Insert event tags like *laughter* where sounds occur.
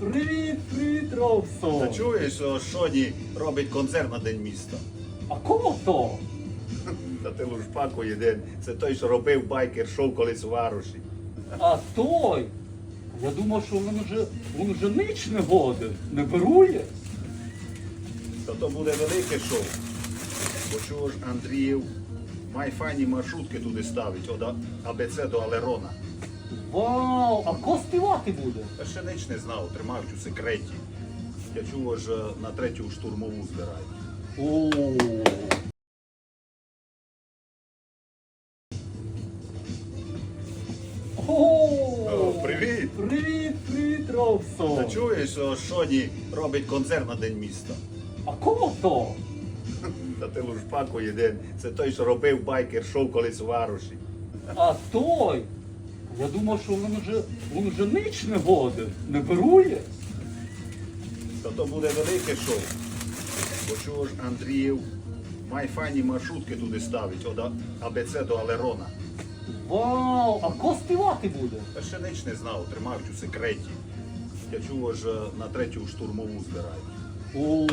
Привіт, привіт, Робсон! Та чуєш, що Шоні робить концерт на День міста? А кого то? Та ти лужпаку єдин. Це той, що робив байкер шоу колись у Варуші. А той? Я думав, що він вже, він вже ніч не годен, не берує. Та то буде велике шоу. Бо чого ж Андріїв має файні маршрутки туди ставить, від АБЦ до Алерона. Вау, а ко співати буде? Та ще ніч не знав, тримають у секреті. Я чув, що на третю штурмову збирають. О. О, О, привіт! Привіт, привіт, Робсон! Та чуєш, що Шоні робить концерт на День міста? А кого то? *laughs* Та ти лужпаку єдин. Це той, що робив байкер шоу колись у Варуші. А той? Я думав, що він вже, він вже ніч не годен, не берує. Та то буде велике шоу. Бо чого ж Андріїв має файні маршрутки туди ставить, від АБЦ до Алерона. Вау, а ко співати буде? Та ще ніч не знав, тримають у секреті. Я чув, що на третю штурмову збирають. О.